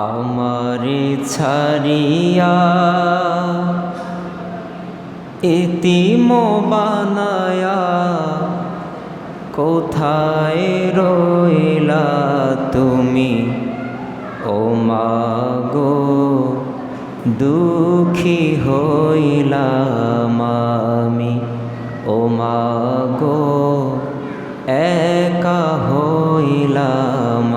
আমারে ছাড়িয়া এতিম বানায়া কোথায় রইলা তুমি? ও মাগো, দুঃখী হইলাম আমি। ও মাগো, একা হইলাম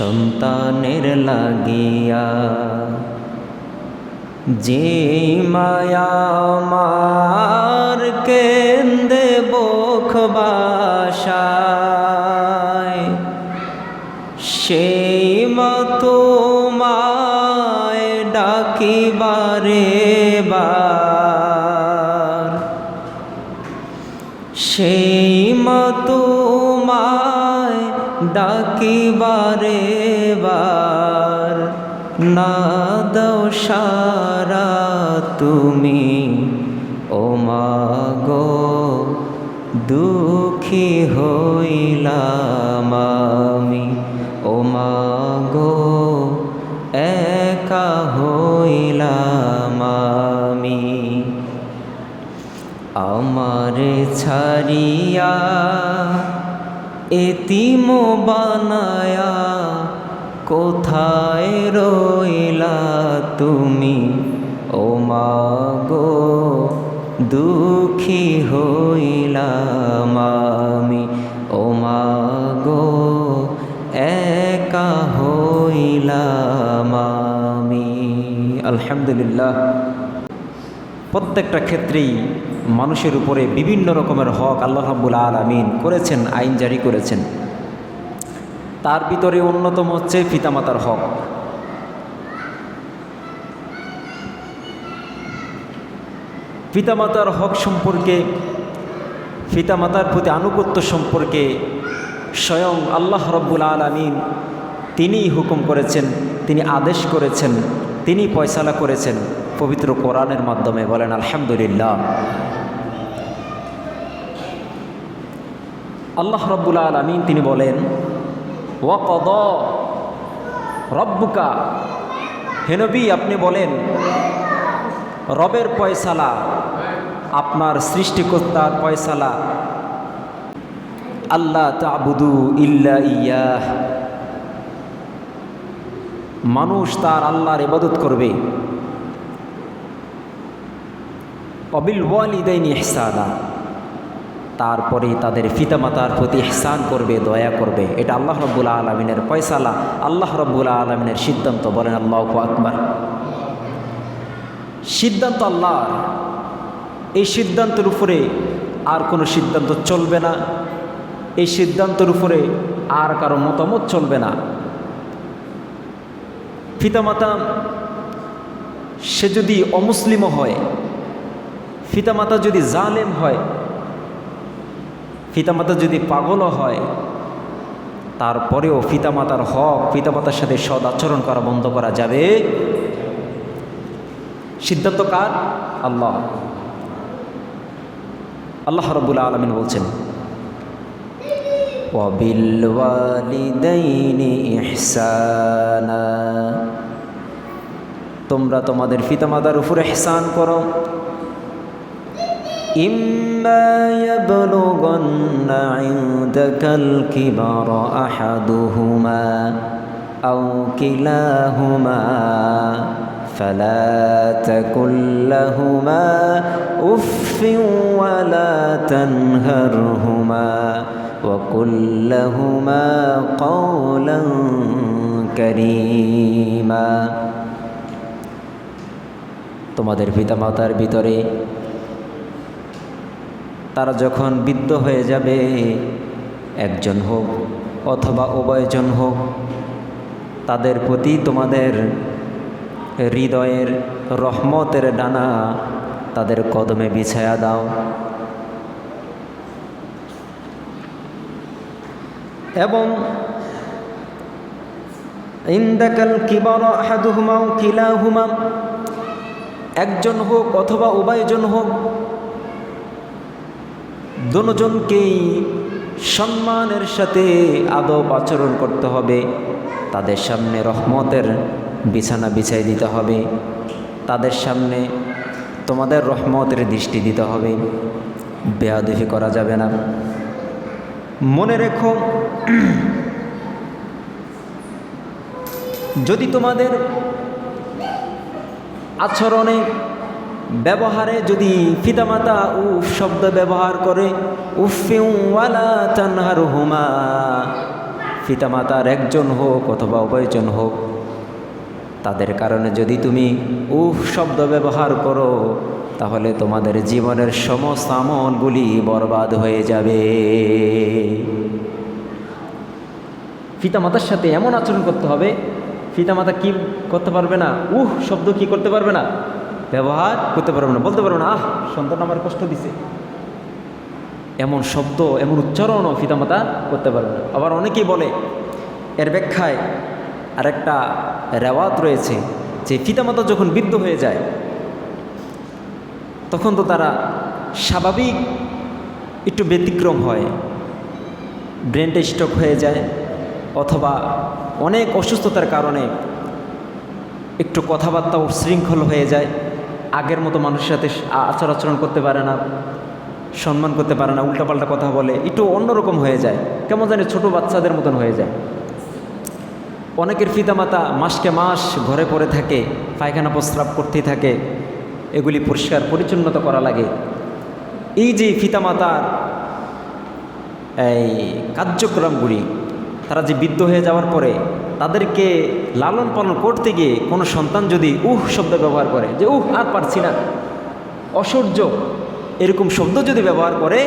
সন্তানের লাগিয়া। যে মায়া মার কেন্দে বখবাসায় সেই মতো মায় ডাকিবারে বার। সেই মতো মায় ডাকিবারে বার, না দাও তুমি। ও মাগো দুঃখী হইলাম আমি। ও মাগো একা হইলাম আমি। আমারে ছাড়িয়া এতিম বানায়া কোথায় রইলা তুমি? ও মাগো দুঃখী হইলাম আমি। ও মাগো একা হইলাম আমি। আলহামদুলিল্লাহ। প্রত্যেকটা ক্ষেত্রেই মানুষের উপরে বিভিন্ন রকমের হক আল্লাহ রাব্বুল আলমিন করেছেন, আইন জারি করেছেন। তার ভিতরে অন্যতম হচ্ছে পিতামাতার হক। পিতামাতার হক সম্পর্কে, পিতামাতার প্রতি আনুগত্য সম্পর্কে স্বয়ং আল্লাহ রব্বুল আলমিন তিনিই হুকুম করেছেন, তিনি আদেশ করেছেন, তিনি পয়সালা করেছেন। পবিত্র কোরআনের মাধ্যমে বলেন, আলহামদুলিল্লাহ। আল্লাহ রব্বুল আলমিন তিনি বলেন ওয়াকদ রব্বুকা? হেনবি আপনি বলেন, রবের পয়সালা, আপনার সৃষ্টিকর্তার পয়সালা আল্লাহ তাবুদু ইল্লা ইয়াহ। মানুষ তার আল্লাহর ইবাদত করবে। অবিল ওয়ালিদাইন ইহসানা। তারপরে তাদের পিতামাতার প্রতি ইহসান করবে, দয়া করবে। এটা আল্লাহ রব্বুল আলমিনের পয়সালা আল্লাহ রব্বুল আলমিনের সিদ্ধান্ত। বলেন আল্লাহ আকবার। সিদ্ধান্ত আল্লাহ এই সিদ্ধান্তের উপরে আর কোনো সিদ্ধান্ত চলবে না। এই সিদ্ধান্তের উপরে আর কারও মতামত চলবে না। পিতামাতা, সে যদি অমুসলিমও হয়, পিতামাতা যদি জালেম হয় পিতামাতা যদি পাগলও হয়, তারপরেও পিতামাতার হক, পিতামাতার সাথে সদ আচরণ করা বন্ধ করা যাবে? সিদ্ধান্ত কার? আল্লাহ। আল্লাহ রবুল আলমিন বলছেন তোমরা তোমাদের পিতামাতার উপর এহসান করো। إما يبلغن عندك الكبر أحدهما أو كلاهما فلا تكن لهما أف ولا تنهرهما وقل لهما قولا كريما তোমাদের পিতামাতার ভিতরে তারা যখন বৃদ্ধ হয়ে যাবে, একজন হোক অথবা উভয়জন হোক, তাদের প্রতি তোমাদের হৃদয়ের রহমতের ডানা তাদের কদমে বিছায়া দাও। এবং ইন্দাকাল কিবর আহাদুহুমাও কিলাহুমা, একজন হোক অথবা উভয়জন হোক দুজনকেই সম্মানের সাথে আদব আচরণ করতে হবে। তাদের সামনে রহমতের বিছানা বিছাই দিতে হবে। তাদের সামনে তোমাদের রহমতের দৃষ্টি দিতে হবে। বেয়াদুফি করা যাবে না। মনে রেখো, যদি তোমাদের আচরণে ব্যবহারে যদি পিতামাতা উফ শব্দ ব্যবহার করে উফিউওয়ালা তানহার হুমা পিতামাতার একজন হোক অথবা উভয়জন হোক, তাদের কারণে যদি তুমি উফ শব্দ ব্যবহার করো, তাহলে তোমাদের জীবনের সমস্ত আমলগুলি বরবাদ হয়ে যাবে। পিতামাতার সাথে এমন আচরণ করতে হবে, পিতামাতা কি করতে পারবে না? উহ শব্দ কি করতে পারবে না? ব্যবহার করতে পারবে না বলতে পারবে না আহ! সন্তান আমার কষ্ট দিছে। এমন শব্দ এমন উচ্চারণও পিতামাতা করতে পারবে না। আবার অনেকেই বলে এর ব্যাখ্যায় আরেকটা রেওয়াত রয়েছে যে পিতামাতা যখন বৃদ্ধ হয়ে যায় তখন তো তারা স্বাভাবিক একটু ব্যতিক্রম হয় ব্রেনটা স্টক হয়ে যায় অথবা অনেক অসুস্থতার কারণে একটু কথাবার্তা উশৃঙ্খল হয়ে যায়। আগের মতো মানুষের সাথে আচার আচরণ করতে পারে না, সম্মান করতে পারে না, উল্টাপাল্টা কথা বলে, একটু অন্যরকম হয়ে যায়। কেমন জানি ছোট বাচ্চাদের মতন হয়ে যায়। অনেকের পিতামাতা মাসকে মাস ঘরে পড়ে থাকে, পায়খানা প্রস্রাব করতেই থাকে, এগুলি পরিষ্কার পরিচ্ছন্নতা করা লাগে। এই যে পিতামাতার, এই কার্যক্রমগুলি, তারা যে বৃদ্ধ হয়ে যাওয়ার পরে তাদেরকে লালন পালন করতে গিয়ে কোনো সন্তান যদি উহ শব্দ ব্যবহার করে যে উহ আর পারছি না, অসহ্য এরকম শব্দ যদি ব্যবহার করে,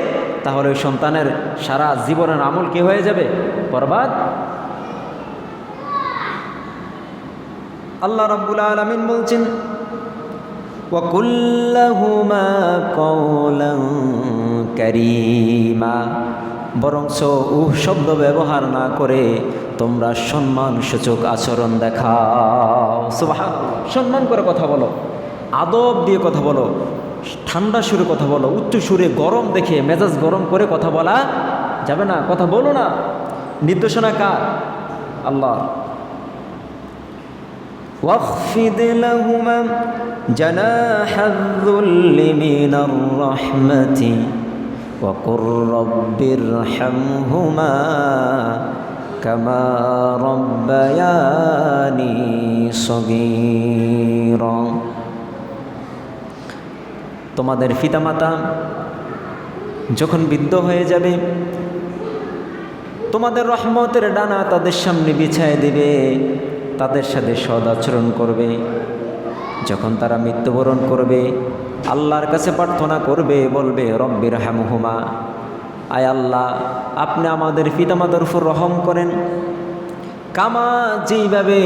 তাহলে ওই সন্তানের সারা জীবনের আমল কি হয়ে যাবে? বরবাদ। আল্লাহ রাব্বুল আলামিন বলছেন ওয়াকুল্লাহুমা উহ শব্দ ব্যবহার না করে তোমরা সম্মান সূচক আচরণ দেখাও সুবহানাল্লাহ সম্মান করে কথা বলো আদব দিয়ে কথা বলো ঠান্ডা সুরে কথা বলো উচ্চ সুরে গরম দেখে মেজাজ গরম করে কথা বলা যাবে না কথা বলো না নির্দেশনা কার আল্লাহ واخفض لهما جناح الذل من الرحمة وقل رب ارحمهما كما ربياني صغيرا তোমাদের পিতামাতা যখন বৃদ্ধ হয়ে যাবে তোমাদের রহমতের ডানা তাদের সামনে বিছায় দেবে তাদের সাথে সদ আচরণ করবে যখন তারা মৃত্যুবরণ করবে আল্লাহর কাছে প্রার্থনা করবে বলবে রব্বির হামহুমা আয় আল্লাহ, আপনি আমাদের পিতামাতার উপর রহম করেন। কামা যেইভাবে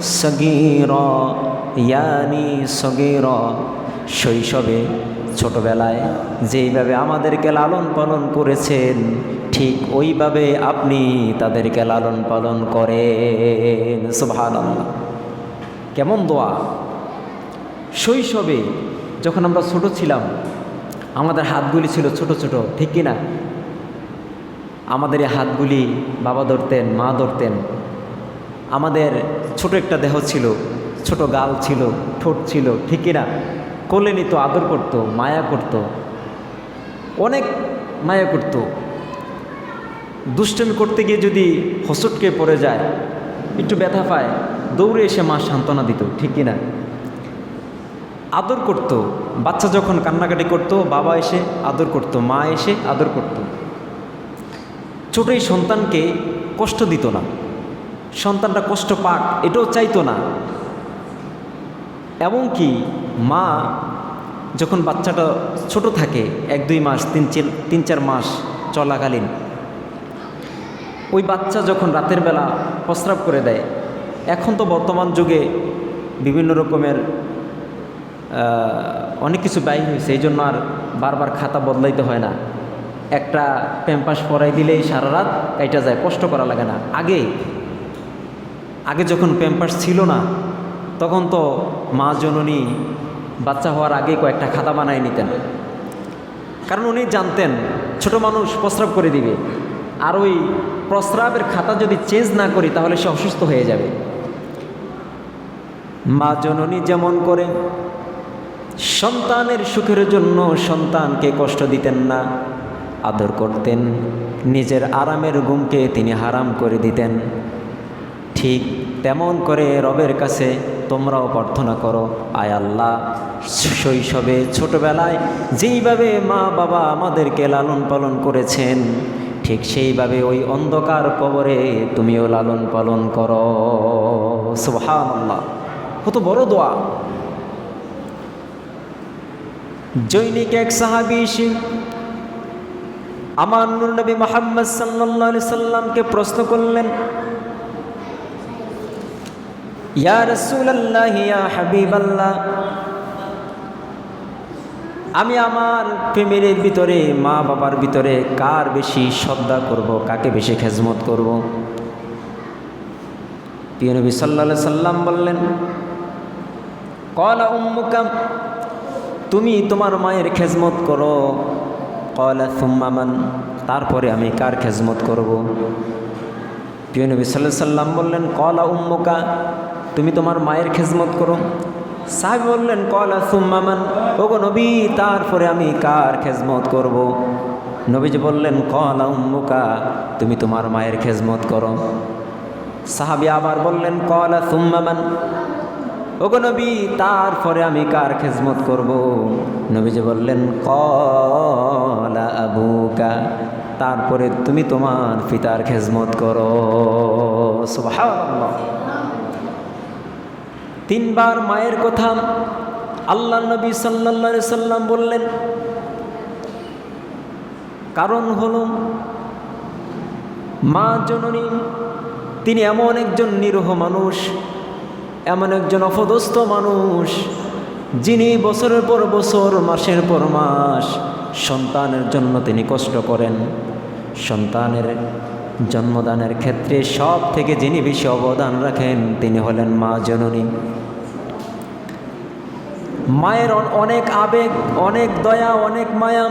সগির, ইয়ানি সগির শৈশবে, ছোটবেলায় যেইভাবে আমাদেরকে লালন পালন করেছেন, ঠিক ওইভাবে আপনি তাদেরকে লালন পালন করেন। সুভান কেমন দোয়া? শৈশবে যখন আমরা ছোট ছিলাম আমাদের হাতগুলি ছিল ছোট ছোট, ঠিক কিনা? আমাদের এই হাতগুলি বাবা ধরতেন, মা ধরতেন। আমাদের ছোট একটা দেহ ছিল, ছোট গাল ছিল, ঠোঁট ছিল, ঠিক কিনা? কোলে নিত, আদর করত, মায়া করত। অনেক মায়া করত। দুষ্টমি করতে গিয়ে যদি হসটকে পড়ে যায়, একটু ব্যথা পায়, দৌড়ে এসে মা সান্ত্বনা দিত, ঠিক কিনা? আদর করত। বাচ্চা যখন কান্নাকাটি করত, বাবা এসে আদর করত, মা এসে আদর করত। ছোট এই সন্তানকে কষ্ট দিত না। সন্তানটা কষ্ট পাক, এটাও চাইতো না। এবং কি মা যখন বাচ্চাটা ছোট থাকে, এক, দুই মাস, তিন তিন, চার মাস চলাকালীন, ওই বাচ্চা যখন রাতের বেলা প্রস্রাব করে দেয়, এখন তো বর্তমান যুগে বিভিন্ন রকমের অনেক কিছু ব্যয় হয়েছে এই জন্য আর বারবার খাতা বদলাইতে হয় না। একটা প্যাম্পাস পরাই দিলেই সারা রাত কাইটা যায়, কষ্ট করা লাগে না। আগে আগে যখন প্যাম্পাস ছিল না, তখন তো মা জননী বাচ্চা হওয়ার আগে কয়েকটা খাতা বানায় নিতেন। কারণ উনি জানতেন, ছোট মানুষ প্রস্রাব করে দিবে। আর ওই প্রস্রাবের খাতা যদি চেঞ্জ না করি, তাহলে সে অসুস্থ হয়ে যাবে। মা জননী যেমন করে সন্তানের সুখের জন্য সন্তানকে কষ্ট দিতেন না, আদর করতেন, নিজের আরামের গুমকে তিনি হারাম করে দিতেন। ঠিক তেমন করে রবের কাছে তোমরাও প্রার্থনা করো, আয় আল্লাহ, শৈশবে, ছোটবেলায় যেইভাবে মা বাবা আমাদেরকে লালন পালন করেছেন, ঠিক সেইভাবে ওই অন্ধকার কবরে তুমিও লালন পালন করো। সুবহান আল্লাহ কত বড় দোয়া। জৈনিক এক সাহাবি এসে আমার নবী মোহাম্মদ সাল্লাহ সাল্লামকে প্রশ্ন করলেন, ইয়া হাবিবাল্লাহ, আমি আমার ফ্যামিলির ভিতরে মা বাবার ভিতরে কার বেশি শ্রদ্ধা করব, কাকে বেশি খেজমত করব? প্রিয় নবী সাল্লা সাল্লাম বললেন কলা উম্মুকাম তুমি তোমার মায়ের খেজমত করো। কলা সুম্মামান তারপরে আমি কার খেজমত করব? প্রিয় নবী সাল্লাহ সাল্লাম বললেন, কলা উম্মুকা, তুমি তোমার মায়ের খেজমত করো। সাহেব বললেন, কলা সুম্মামান ওগো নবী, তারপরে আমি কার খেজমত করব। নবীজি বললেন, কলা উম্মুকা, তুমি তোমার মায়ের খেজমত করো। সাহাবি আবার বললেন, কলা সুম্মামান ওগো নবী, তারপরে আমি কার খেজমত করব। নবীজি বললেন, কলা আবুকা, তারপরে তুমি তোমার পিতার খেজমত করো। তিনবার মায়ের কথা আল্লাহ নবী সাল্লা সাল্লাম বললেন। কারণ হল, মা জননী, তিনি এমন একজন নিরহ মানুষ এমন একজন অপদস্থ মানুষ, যিনি বছরের পর বছর, মাসের পর মাস সন্তানের জন্য তিনি কষ্ট করেন। সন্তানের জন্মদানের ক্ষেত্রে সব থেকে যিনি বেশি অবদান রাখেন, তিনি হলেন মা জননী। মায়ের অনেক আবেগ, অনেক দয়া, অনেক মায়া।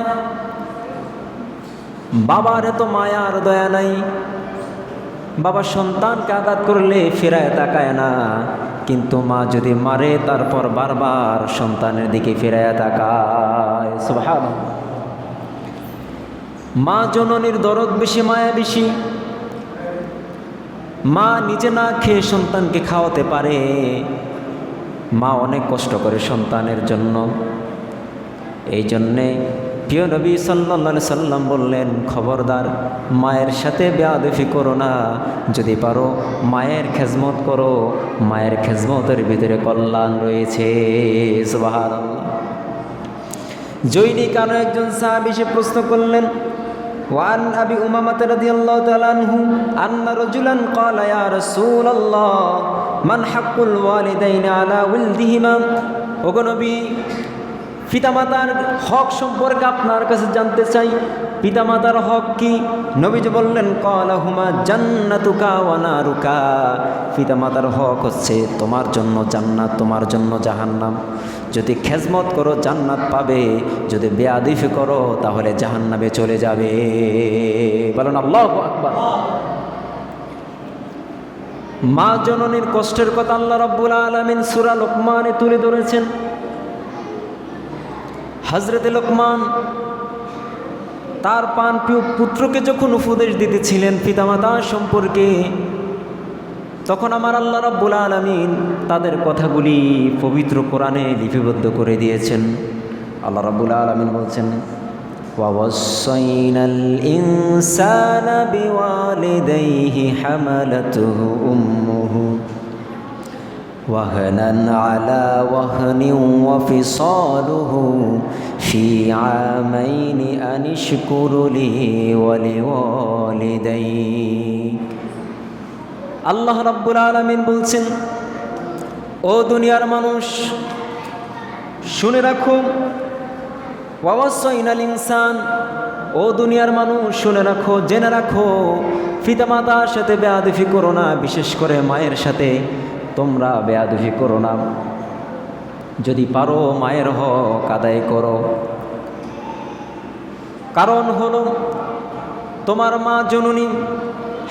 বাবার এত মায়া আর দয়া নাই। বাবা সন্তানকে আঘাত করলে ফেরায় তাকায় না। কিন্তু মা যদি মারে, তারপর বারবার সন্তানের দিকে ফেরায় তাকায়। মা জননীর দরদ বেশি, মায়া বেশি। মা নিজে না খেয়ে সন্তানকে খাওয়াতে পারে। মা অনেক কষ্ট করে সন্তানের জন্য। এই জন্যে প্রিয় নবী সাল্লা সাল্লাম বললেন খবরদার মায়ের সাথে বেয়াদফি করো না যদি পারো মায়ের খেজমত করো মায়ের খেজমতের ভিতরে কল্যাণ রয়েছে সুবাহার জৈনিক আরও একজন সাহাবি সে প্রশ্ন করলেন وعن أبي أمامة رضي الله تعالى عنه أن رجلا قال يا رسول الله من حق الوالدين على ولدهما ওগনবী পিতামাতার হক সম্পর্কে আপনার কাছে জানতে চাই। পিতামাতার হক কি? নবীজি বললেন, কলাহুমা জান্নাতুকা ওয়ানারুকা পিতামাতার হক হচ্ছে, তোমার জন্য জান্নাত, তোমার জন্য জাহান্নাম। যদি খেজমত করো, জান্নাত পাবে। যদি বেয়াদিফি করো, তাহলে জাহান্নামে চলে যাবে। বলেন, আল্লাহ আকবার। মা জননীর কষ্টের কথা আল্লাহ রব্বুল আলমিন সুরা লোকমানে তুলে ধরেছেন। হজরতে লোকমান তার পান পুত্রকে যখন উপদেশ দিতেছিলেন পিতামাতা সম্পর্কে তখন আমার আল্লাহ রাব্বুল আলমিন তাদের কথাগুলি পবিত্র কোরআনে লিপিবদ্ধ করে দিয়েছেন আল্লাহ রাব্বুল আলমিন বলছেন ووصينا الإنسان بوالديه حملته أمه وهنا على وهن وفصاله في عامين أن اشكر لي ولوالديك আল্লাহ রাব্বুল আলমিন বলছেন ও দুনিয়ার মানুষ শুনে রাখো ওয়াওয়াসাইনাল ইনসান ও দুনিয়ার মানুষ শুনে রাখো জেনে রাখো পিতামাতার সাথে বেয়াদফি করো না বিশেষ করে মায়ের সাথে তোমরা বেয়াদফি করো না। যদি পারো মায়ের হক আদায় করো। কারণ হলো, তোমার মা জননী,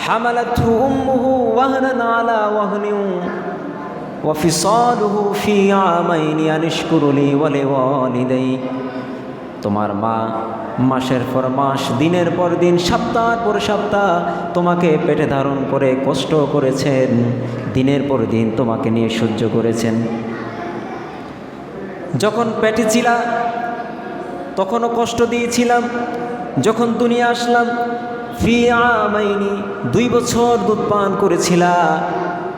হামালাতহু উম্মুহু ওয়াহনান আলা ওয়াহনিন ওয়াফিসালুহু ফি আমাইনি আনিশকুরুলি ওয়ালি ওয়ালিদাই। তোমার মা মাসের পর মাস, দিনের পর দিন, সপ্তাহ পর সপ্তাহ তোমাকে পেটে ধারণ করে কষ্ট করেছেন, দিনের পর দিন তোমাকে নিয়ে সহ্য করেছেন। যখন পেটে ছিলা তখনও কষ্ট দিয়েছিলাম, যখন দুনিয়া আসলাম, ফি আমাইনি দুই বছর দুধ পান করেছিলা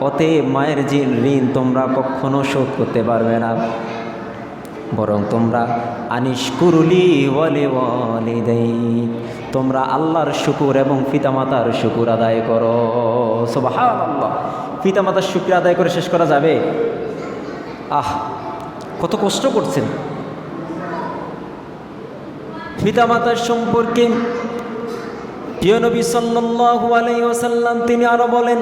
অতে মায়ের যে ঋণ তোমরা কখনো শোধ করতে পারবে না। বরং তোমরা আনিস কুরুলি ওয়ালে ওয়ালে দেই তোমরা আল্লাহর শুকুর এবং পিতামাতার শুকুর আদায় করো। আল্লাহ পিতামাতার শুক্র আদায় করে শেষ করা যাবে? আহ, কত কষ্ট করছেন। পিতামাতার সম্পর্কে প্রিয় নবী সাল্লাল্লাহু তিনি আরও বলেন,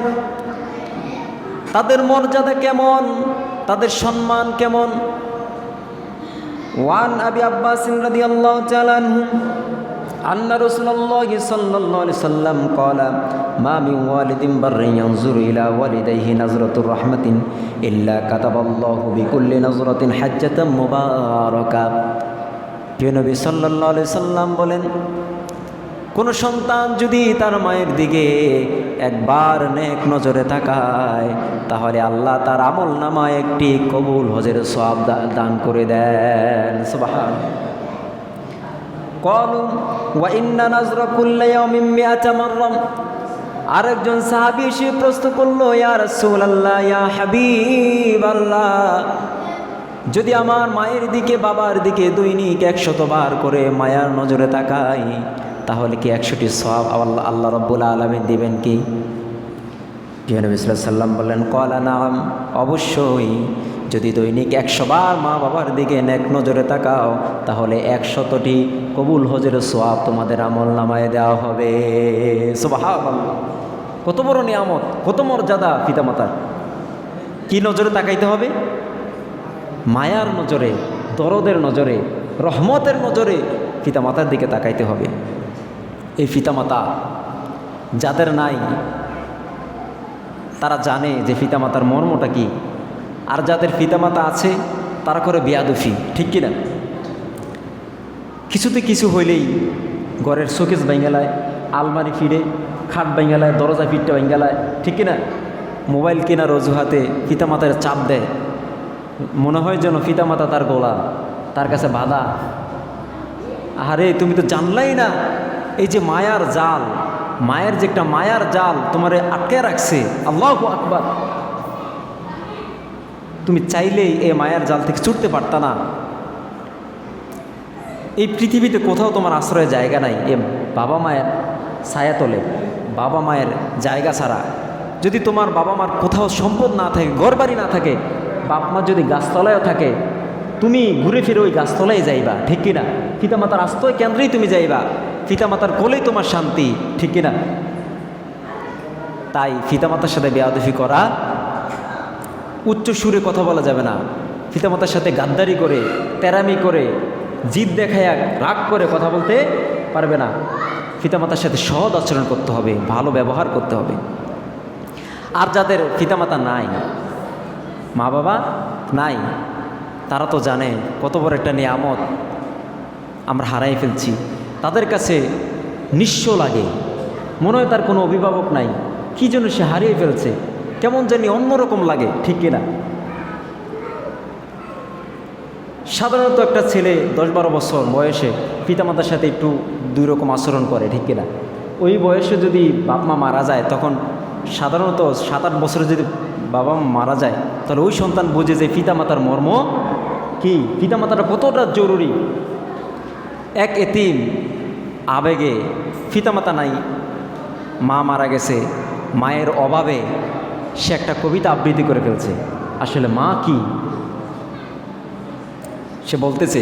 তাদের মর্যাদা কেমন? তাদের সম্মান কেমন? ওয়ান আবি আব্বাস রাদিয়াল্লাহু তাআলা আনহু أن رسول الله صلى الله عليه وسلم قال ما من والد بر ينظر إلى والديه نظرة رحمة إلا كتب الله بكل نظرة حجة مباركة প্রিয় নবী সাল্লাহ সাল্লাম বলেন কোনো সন্তান যদি তার মায়ের দিকে একবার নেক নজরে তাকায়, তাহলে আল্লাহ তার আমল নামায় একটি কবুল হজের সব দান করে দেন। সুবাহান কলু, ওয়া ইন্না নাজরা কুল্লা ইয়াউমিন মিআতা মাররাম। আরেকজন সাহাবী এসে প্রশ্ন করল, ইয়া রাসূলুল্লাহ, ইয়া হাবিবাল্লাহ, যদি আমার মায়ের দিকে বাবার দিকে দৈনিক একশতবার করে মায়ার নজরে তাকাই তাহলে কি একশোটি সব আল্লাহ আল্লাহ রব্বুল আলমিন দিবেন কি? সাল্লাম বললেন কলা নাম অবশ্যই যদি দৈনিক একশোবার মা বাবার দিকে নেক নজরে তাকাও, তাহলে একশতটি কবুল হজের সোয়াব তোমাদের আমল নামায় দেওয়া হবে। কত বড় নিয়ামত, কত মর্যাদা পিতামাতার। কি নজরে তাকাইতে হবে? মায়ার নজরে, দরদের নজরে, রহমতের নজরে পিতামাতার দিকে তাকাইতে হবে। এই পিতামাতা যাদের নাই, তারা জানে যে পিতামাতার মর্মটা কি। আর যাদের পিতামাতা আছে, তারা করে বেয়াদুফি, ঠিক কিনা কিছুতে কিছু হইলেই ঘরের শোকেস বাইঙ্গালায় আলমারি ফিরে, খাট বাইঙ্গালায় দরজা ফিরটা বাইঙ্গালায় ঠিক কিনা মোবাইল কেনার অজুহাতে পিতামাতার চাপ দেয়। মনে হয় যেন পিতামাতা তার গোলা, তার কাছে বাধা। আরে তুমি তো জানলাই না এই যে মায়ার জাল, মায়ের যে একটা মায়ার জাল তোমারে আটকে রাখছে, আল্লাহ আকবার। তুমি চাইলেই এই মায়ার জাল থেকে ছুটতে পারতা না। এই পৃথিবীতে কোথাও তোমার আশ্রয়ের জায়গা নাই, এ বাবা মায়ের ছায়া তোলে, বাবা মায়ের জায়গা ছাড়া। যদি তোমার বাবা মার কোথাও সম্পদ না থাকে ঘর বাড়ি না থাকে, বাপ মা যদি গাছতলায়ও থাকে, তুমি ঘুরে ফিরে ওই গাছতলায় যাইবা, ঠিক কিনা? পিতামাতার আশ্রয় কেন্দ্রেই তুমি যাইবা। পিতামাতার কোলেই তোমার শান্তি, ঠিক কিনা? তাই পিতামাতার সাথে বেয়াদফি করা উচ্চ সুরে কথা বলা যাবে না। পিতামাতার সাথে গাদ্দারি করে, তেরামি করে, জিদ দেখায় রাগ করে কথা বলতে পারবে না। পিতামাতার সাথে সহজ আচরণ করতে হবে, ভালো ব্যবহার করতে হবে। আর যাদের পিতামাতা নাই মা বাবা নাই, তারা তো জানে কত বড় একটা নিয়ামত আমরা হারাই ফেলছি। তাদের কাছে নিঃস্ব লাগে। মনে হয় তার কোনো অভিভাবক নাই। কি যেন সে হারিয়ে ফেলছে। কেমন জানি অন্যরকম লাগে, ঠিক কিনা সাধারণত একটা ছেলে দশ বারো বছর বয়সে পিতামাতার সাথে একটু দুই রকম আচরণ করে, ঠিক কিনা ওই বয়সে যদি বাপ মা মারা যায়, তখন সাধারণত সাত আট বছরে যদি বাবা মা মারা যায়, তাহলে ওই সন্তান বোঝে যে পিতামাতার মর্ম কি? পিতামাতাটা কতটা জরুরি? এক এতিম আবেগে পিতামাতা নাই, মা মারা গেছে, মায়ের অভাবে সে একটা কবিতা আবৃত্তি করে ফেলছে। আসলে মা কি? সে বলতেছে,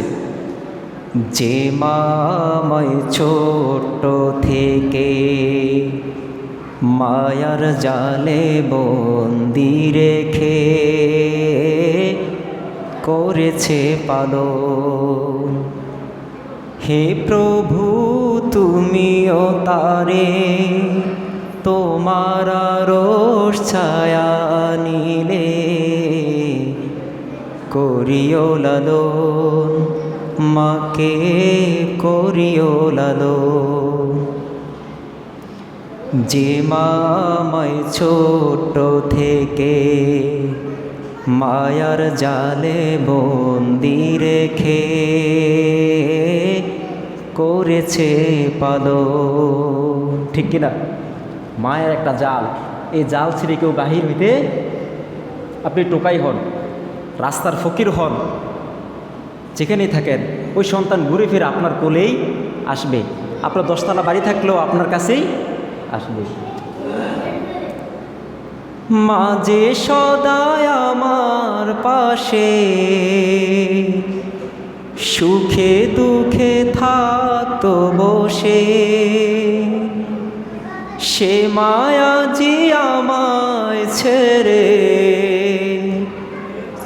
যে মামায় ছোট থেকে মায়ার জালে বন্দি রেখে করেছে পালন। হে প্রভু তুমিও তারে, তোমার রোষ ছায়া নিলে। করিও লালন, মাকে করিও লালন। যে মামায় ছোট থেকে মায়ার জালে বন্দি রেখে করেছে পালো ঠিক কিনা? মায়ের একটা জাল। এই জাল ছিঁড়ে কেউ বাহির হইতে আপনি টোকাই হন, রাস্তার ফকির হন, যেখানেই থাকেন, ওই সন্তান ঘুরে ফিরে আপনার কোলেই আসবে। আপনার দশতলা বাড়ি থাকলেও আপনার কাছেই আসবে। মাঝে সদায় আমার পাশে সুখে দুঃখে থাকতো বসে। সে মায়াজি আমায় ছেড়ে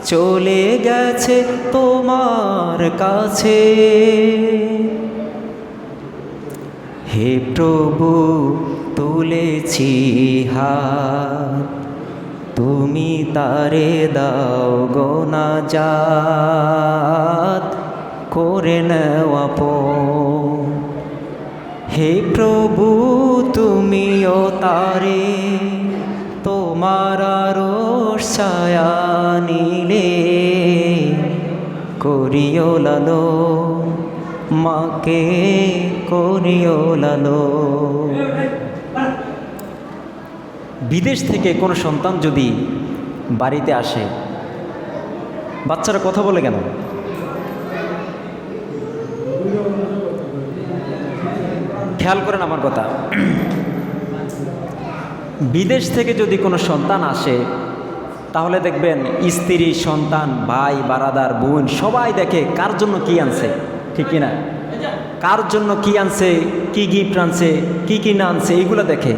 চলে গেছে তোমার কাছে। হে প্রভু, তুলেছি হাত, তুমি তারে দাও গোনা জাত করে নেওয়া হে প্রভু, তুমিও তারে, তোমার রোষ ছায়া নিলে করিও লালো, মাকে করিও লালো। বিদেশ থেকে কোনো সন্তান যদি বাড়িতে আসে, বাচ্চারা কথা বলে কেন? খেয়াল করেন আমার কথা। বিদেশ থেকে যদি কোনো সন্তান আসে, তাহলে দেখবেন স্ত্রী, সন্তান, ভাই, বারাদার, বোন, সবাই দেখে কার জন্য কি আনছে, ঠিক কিনা? কার জন্য কি আনছে, কি গিফট আনছে, কি কি না আনছে এইগুলো দেখে।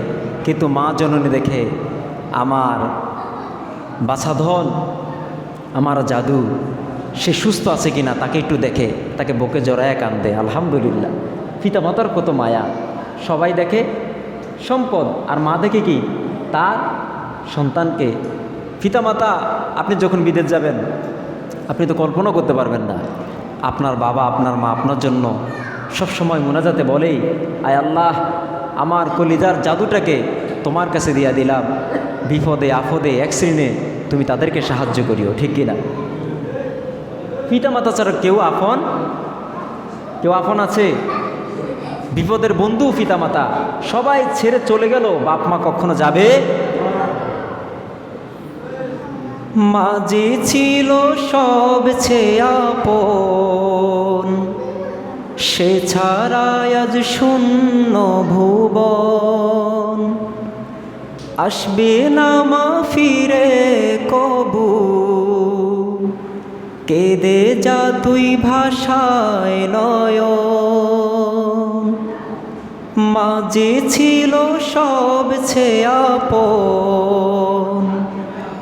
কিন্তু মা জননী দেখে, আমার বাছাধন আমার জাদু, সে সুস্থ আছে কিনা, তাকে একটু দেখে, তাকে বকে জড়ায় কান্দে আলহামদুলিল্লাহ। পিতা মাতার কত মায়া। সবাই দেখে সম্পদ, আর মা দেখে কি? তার সন্তানকে। পিতামাতা, আপনি যখন বিদেশ যাবেন, আপনি তো কল্পনা করতে পারবেন না। আপনার বাবা, আপনার মা, আপনার জন্য সব সময় মোনাজাতে বলেই আয় আল্লাহ, আমার কলিজার জাদুটাকে তোমার কাছে দিয়া দিলাম। বিপদে আফদে অ্যাক্সিডেন্টে তুমি তাদেরকে সাহায্য করিও, ঠিক কিনা পিতামাতা ছাড়া কেউ আপন? কেউ আপন আছে? বিপদের বন্ধু পিতামাতা, সবাই ছেড়ে চলে গেল, বাপ মা কখনো যাবে? মাঝে ছিল সব আপন, সে ছাড়া আজ শূন্য ভুবন। আসবে না মা ফিরে কবু, কেদে যা তুই ভাষায় নয়ন। মাঝে ছিল সব আপন।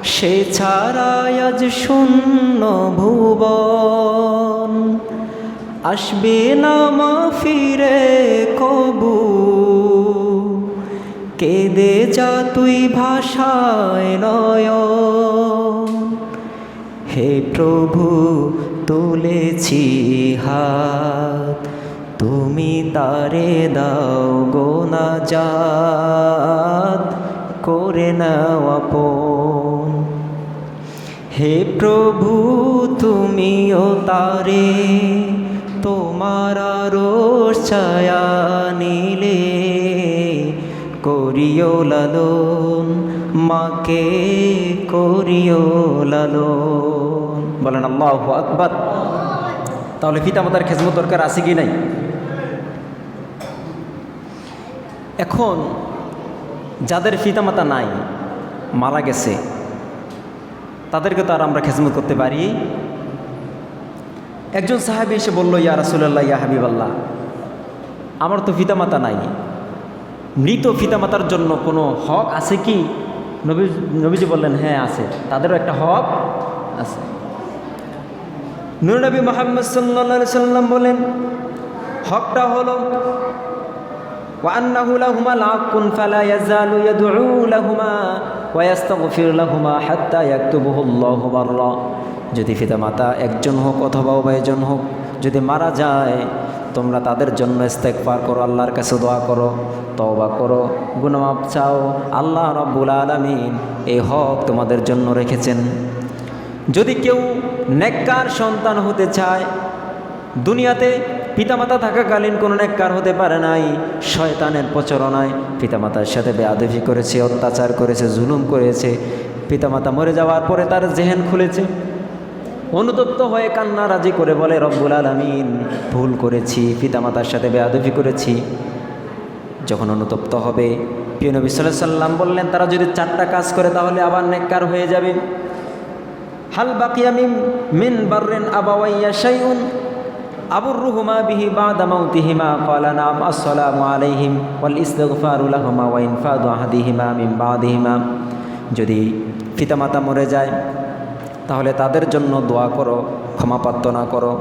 সে ছাড়া আজ শূন্য ভুবন। আসবে না মা ফিরে কবু। কেদে যা তুই ভাষায় নয় হে প্রভু, তুলেছি হাত। তুমি তারে দাও গোনা জাত করে নাও আপন। হে প্রভু, তুমিও তারে তোমার রোষ ছায়া নিলে। করিও লালন, মাকে করিও লালন। বলেন, আল্লাহ আকবার। তাহলে পিতামাতার খেজমত দরকার আছে কি নাই? এখন যাদের পিতামাতা নাই, মারা গেছে, তাদেরকে তো আর আমরা খেজমত করতে পারি। একজন সাহাবি এসে বলল, ইয়া রাসুল্লাহ ইয়া হাবিবাল্লাহ, আমার তো পিতামাতা নাই। মৃত পিতামাতার জন্য কোনো হক আছে কি? নবী, নবীজি বললেন হ্যাঁ আছে। তাদেরও একটা হক আছে। নুরনবী মোহাম্মদ সাল্লা সাল্লাম বলেন, হকটা হলো وأنه لهما الحق فلا يزال يدعو لهما ويستغفر لهما حتى يكتبه الله برا যদি পিতামাতা একজন হোক অথবা উভয়জন হোক যদি মারা যায় তোমরা তাদের জন্য ইস্তেকফার করো আল্লাহর কাছে দোয়া করো তওবা করো গুণমাপ চাও আল্লাহ রব্বুল আলমিন এই হক তোমাদের জন্য রেখেছেন যদি কেউ নেককার সন্তান হতে চায় দুনিয়াতে পিতামাতা থাকাকালীন কোনো নেককার হতে পারে নাই, শয়তানের প্রচরণায় পিতামাতার সাথে বেয়াদবি করেছে, অত্যাচার করেছে, জুলুম করেছে। পিতামাতা মরে যাওয়ার পরে তার জেহেন খুলেছে। অনুতপ্ত হয়ে কান্না রাজি করে বলে, রব্বুল আলমিন, ভুল করেছি, পিতামাতার সাথে বেয়াদবি করেছি। যখন অনুতপ্ত হবে, প্রিয় নবী সাল্লাহ সাল্লাম বললেন, তারা যদি চারটা কাজ করে, তাহলে আবার নেককার হয়ে যাবে? হাল বাকিয়ামিম মিন বাররেন আবাওয়াইয়া শাইউন আবুর রুহুমা বিহি বাদা মাউতিহিমা ক্বালা নাম, আসসালামু আলাইহিম ওয়াল ইস্তিগফারু লাহুমা ওয়া ইনফাদু আহাদিহিমা মিন বাদিহিমা। যদি পিতামাতা মরে যায়, তাহলে তাদের জন্য দোয়া করো, ক্ষমা প্রার্থনা করো।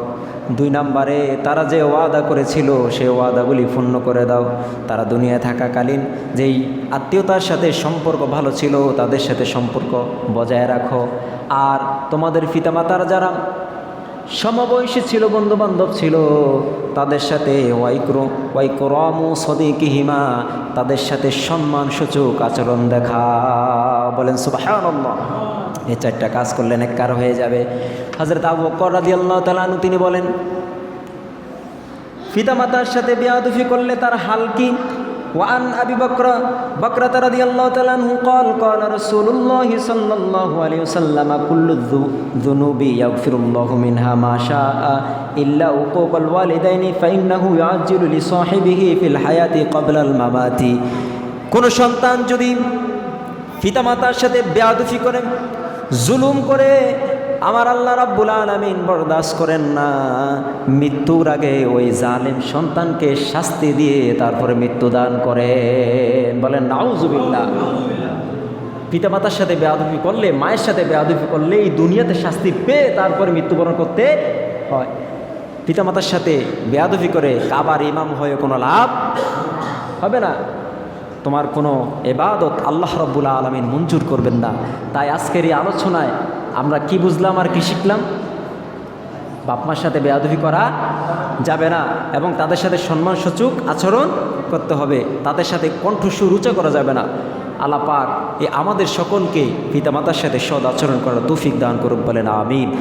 দুই নম্বরে, তারা যে ওয়াদা করেছিল সেই ওয়াদাগুলি পূর্ণ করে দাও। তারা দুনিয়ায় থাকাকালীন যেই আত্মীয়তার সাথে সম্পর্ক ভালো ছিল, তাদের সাথে সম্পর্ক বজায় রাখো। আর তোমাদের পিতামাতার যারা সমবয়সী ছিল, বন্ধুবান্ধব ছিল, তাদের সাথে ওয়াইক্রো সদিক হিমা তাদের সাথে সম্মান সূচক আচরণ দেখা। বলেন সুবাহ এই চারটা কাজ করলে নেককার হয়ে যাবে। হজরত আবু বকর রাদিয়াল্লাহু তাআলা আনহু, তিনি বলেন, পিতামাতার সাথে বিয়াদুফি করলে তার হাল কি? وعن أبي بكر بكرة رضي الله تعالى عنه قال قال رسول الله صلى الله عليه وسلم كل الذنوب يغفر الله منها ما شاء إلا عقوق الوالدين فإنه يعجل لصاحبه في الحياة قبل الممات কোন সন্তান যদি পিতামাতার সাথে বেয়াদুফি করে জুলুম করে আমার আল্লাহ রাব্বুল আলামিন বরদাস্ত করেন না। মৃত্যুর আগে ওই জালেম সন্তানকে শাস্তি দিয়ে তারপরে মৃত্যুদান করেন। বলেন, নাউজুবিল্লাহ। পিতামাতার সাথে বেয়াদবি করলে, মায়ের সাথে বেয়াদবি করলে এই দুনিয়াতে শাস্তি পেয়ে তারপরে মৃত্যুবরণ করতে হয়। পিতামাতার সাথে বেয়াদবি করে কাবার ইমাম হয়ে কোনো লাভ হবে না। তোমার কোনো এবাদত আল্লাহ রব্বুল্লা আলমিন মঞ্জুর করবেন না। তাই আজকের এই আলোচনায় আমরা কি বুঝলাম আর কি শিখলাম? বাপমার সাথে বেয়াদবি করা যাবে না এবং তাদের সাথে সম্মানসূচক আচরণ করতে হবে। তাদের সাথে কণ্ঠস্বর উঁচা করা যাবে না। আলাপাক এ আমাদের সকলকে পিতামাতার সাথে সদ আচরণ করার তৌফিক দান করুক বলেন, আমিন।